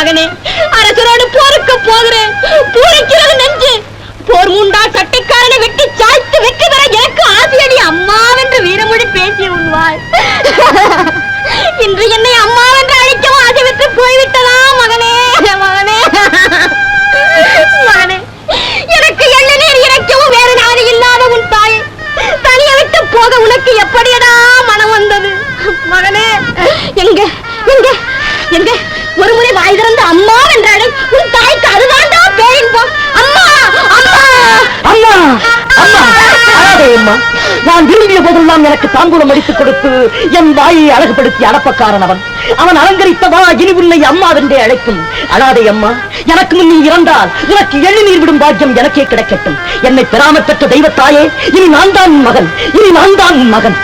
மகனே அரசரோடு போருக்கு போகிறேன். பூரிக்கிறது நெஞ்சு. போர் மூண்டா சட்டைக்காரனை வெட்டி சாய்த்து வெற்றி பெற எனக்கு ஆசையடி அம்மாவென்று வீரமொழி பேசி உண்வாய். இன்று என்னை அம்மாவென்று அழைக்கவும் ஆசை பெற்று போய்விட்டதா மகனே மகனே? மகனே எனக்கு எள்ள நீர் இறைக்கவும் வேறு நாடு இல்லாத உன் தாய். தனிய விட்டு போக உனக்கு எப்படியடா மனம் வந்தது? மகனே எங்க எங்க எங்க? ஒரு அம்மா என்றாடை உன் தாய்க்கு அதுதான்டா பேரின்பம். அம்மா அம்மா. அம்மா அம்மா. அழாதே அம்மா. நான் விரும்பிய போதெல்லாம் எனக்கு தாம்பூலம் அடித்துக் கொடுத்து என் வாயை அழகுபடுத்தி அடப்பக்காரன் அவன் அவன் அலங்கரித்தவா இனி உன்னை அம்மாவென்றே அழைக்கும். அழாதே அம்மா. எனக்கு முன் நீ இறந்தால் உனக்கு எள்ளுநீர் விடும் பாக்கியம் எனக்கே கிடைக்கட்டும். என்னை பெறாமற் பெற்ற தெய்வத்தாயே இனி நான் தான் மகன். இனி நான் தான் மகன்.